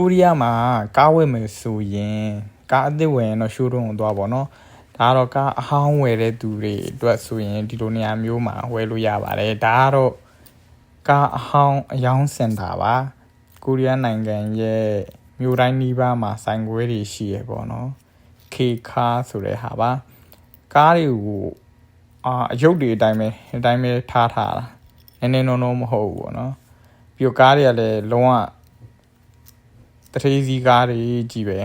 ကိုရီးယားမှာကားဝယ်မယ်ဆိုရင်ကားအသစ်ဝယ်ရင်တော့ရှိုးရုံကိုသွားပါတော့ဒါကတော့ကားအဟောင်းဝယ်တဲ့သူတွေအတွက်ဆိုရင်ဒီလိုနေရာမျိုးမှာဝယ်လို့ရပါတယ်ဒါကတော့ကားအဟောင်းအယောင်းစင်တာပါကိုရီးယားနိုင်ငံရဲ့မြို့တိုင်းနီးပါးမှာဆိုင်ခွဲတွေရှိရပေါ့နော်ခေခါဆိုတဲ့ဟာပါကားတွေကိုအာအယုတ်တွေအတိုင်းပဲအတိုင်းပဲထားထားတာနည်းနည်းနော်နော်မဟုတ်ဘူးပေါ့နော်ပြီးတော့ကားတွေကလည်းလုံးဝ တထေးစီကားတွေကြီးပဲ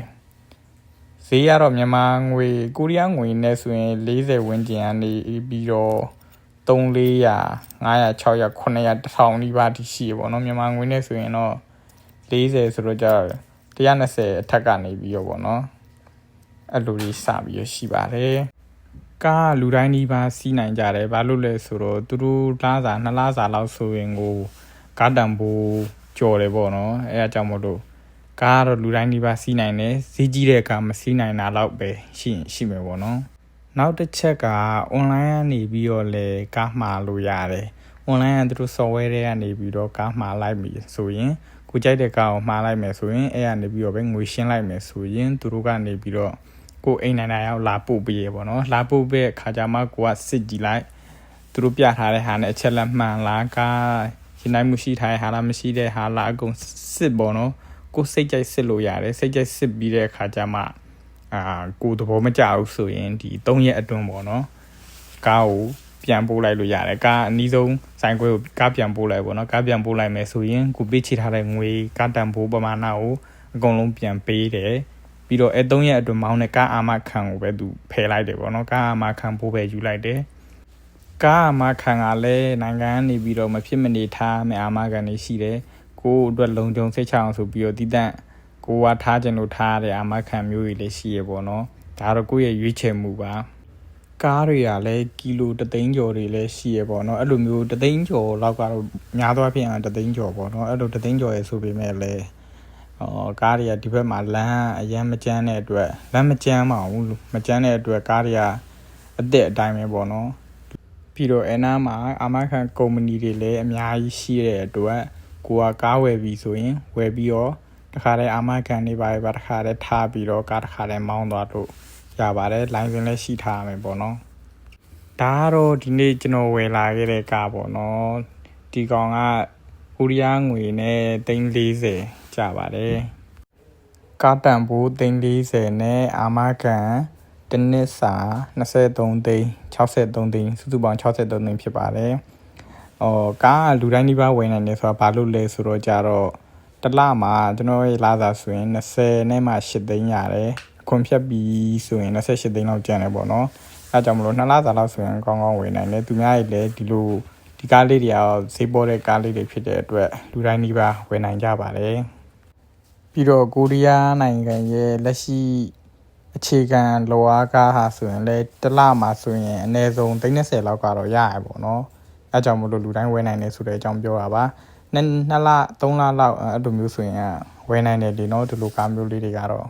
ဈေးကတော့မြန်မာငွေကိုရီးယားငွေနဲ့ဆိုရင်40ဝန်းကျင်ကနေပြီးတော့3 400 500 600 900 1000နီးပါးထိရှိရပေါ့နော်မြန်မာငွေနဲ့ဆိုရင်တော့40ဆိုတော့ကြာ120အထက်ကနေပြီးတော့ပေါ့နော်အဲ့လိုလေးစပြီးရရှိပါတယ်ကားလူတိုင်းဒီပါစီးနိုင်ကြတယ်ဘာလို့လဲဆိုတော့သူတို့လားစာနှစ်လားစာလောက်ဆိုရင်ကိုကားတံပိုးကြော်တယ်ပေါ့နော်အဲအကြောင်းမို့လို့ ကားကတော့လူတိုင်းဒီပါစီးနိုင်တယ်ဈေးကြီးတဲ့ကားမစီးနိုင်တာတော့ပဲရှိရင်ရှိမယ်ပေါ့နော်နောက်တစ်ချက်က online ကနေပြီးတော့လေကားမှာလို့ရတယ် online ကသူတို့ software တွေကနေပြီးတော့ကားမှာလိုက်ပြီဆိုရင်ကိုကြိုက်တဲ့ကားကိုမှာလိုက်မယ်ဆိုရင်အဲ့ကနေပြီးတော့ပဲငွေရှင်းလိုက်မယ်ဆိုရင်သူတို့ကနေပြီးတော့ကိုအိမ်နိုင်နိုင်အောင်လာပို့ပေးရပေါ့နော်လာပို့ပေးတဲ့ခါကျမှကိုကစစ်ကြည့်လိုက်သူတို့ပြထားတဲ့ဟာနဲ့အချက်လက်မှန်လားကားရှင်းနိုင်မှုရှိထားတဲ့ဟာလားမရှိတဲ့ဟာလားအကုန်စစ်ပေါ့နော် ကိုယ်စိတ်ကြိုက်စစ်လို့ရတယ်စိတ်ကြိုက်စစ်ပြီးတဲ့အခါကျမှအာကိုယ်သဘောမကျဘူးဆိုရင်ဒီ၃ရက်အတွင်းပေါ့နော်ကားကိုပြန်ပို့လိုက်လို့ရတယ်ကားအနည်းဆုံးဆိုင်ခွဲကိုကားပြန်ပို့လိုက်ပေါ့နော်ကားပြန်ပို့လိုက်မယ်ဆိုရင်ကိုပေးချထားတဲ့ငွေကားတန်ဖိုးပမာဏကိုအကုန်လုံးပြန်ပေးတယ်ပြီးတော့အဲ၃ရက်အတွင်းမောင်းတဲ့ကားအာမခံကိုပဲသူဖယ်လိုက်တယ်ပေါ့နော်ကားအာမခံပို့ပဲယူလိုက်တယ်ကားအာမခံကလည်းနိုင်ငံကနေပြီးတော့မဖြစ်မနေထားမယ်အာမခံနေရှိတယ် ကိုယ့်အတွက်လုံခြုံစိတ်ချအောင်ဆိုပြီးတော့တည်တံ့ကိုကထားခြင်းလို့ထားတဲ့အာမခံမျိုးတွေလည်းရှိရပေါ့နော်ဒါတော့ကိုယ့်ရဲ့ရွေးချယ်မှုပါကားတွေကလည်းကီလိုတသိန်းကျော်တွေလည်းရှိရပေါ့နော်အဲ့လိုမျိုးတသိန်းကျော်လောက်ကတော့များသောအားဖြင့်တသိန်းကျော်ပေါ့နော်အဲ့လိုတသိန်းကျော်ရဆိုပေမဲ့လည်းအော်ကားတွေကဒီဘက်မှာလမ်းအရန်မကျန်းတဲ့အတွက်လမ်းမကျန်းပါဘူးမကျန်းတဲ့အတွက်ကားတွေကအစ်စ်အတိုင်းပဲပေါ့နော်ပြီးတော့အဲနားမှာအာမခံကုမ္ပဏီတွေလည်းအများကြီးရှိတဲ့အတွက် ကိုကကားဝယ်ပြီဆိုရင်ဝယ်ပြီးတော့တခါတည်းအာမခံနေပါပဲတခါတည်းထားပြီးတော့ကားတခါတည်းမောင်းသွားလို့ရပါတယ်လိုင်စင်လည်းရှိထားမယ်ပေါ့နော်ဒါကတော့ဒီနေ့ကျွန်တော်ဝယ်လာခဲ့တဲ့ကားပေါ့နော်ဒီကောင်ကကိုရီးယားငွေနဲ့340ကျပါတယ်ကားတန်ဖိုး340နဲ့အာမခံတစ်နှစ်စာ23သိန်း63သိန်းစုစုပေါင်း63သိန်းဖြစ်ပါတယ် ဟောကားကလူတိုင်းဒီပါဝင်နိုင်တယ်ဆိုတာဘာလို့လဲဆိုတော့ကြတော့တစ်လမှာကျွန်တော်ရဲ့လာစာဆိုရင်20နဲ့မှ8သိန်းရတယ်အခွန်ဖြတ်ပြီးဆိုရင်28သိန်းလောက်ကျန်တယ်ပေါ့နော်အဲကြောင့်မလို့နှစ်လစာလောက်ဆိုရင်ကောင်းကောင်းဝင်နိုင်တယ်သူများရဲ့လည်းဒီလိုဒီကားလေးတွေကဈေးပေါ်တဲ့ကားလေးတွေဖြစ်တဲ့အတွက်လူတိုင်းဒီပါဝင်နိုင်ကြပါတယ်ပြီးတော့ကိုရီးယားနိုင်ငံရဲ့လက်ရှိအခြေခံလောအားကားဟာဆိုရင်လည်းတစ်လမှာဆိုရင်အနည်းဆုံး30လောက်ကတော့ရရပေါ့နော် အဲကြောင့်မလို့လူတိုင်းဝယ်နိုင်တယ်ဆိုတဲ့အကြောင်းပြောတာပါနှစ်နှစ်လသုံးလလောက်အဲ့လိုမျိုးဆိုရင်ဝယ်နိုင်တယ်ဒီနော်ဒီလိုကားမျိုးလေးတွေကတော့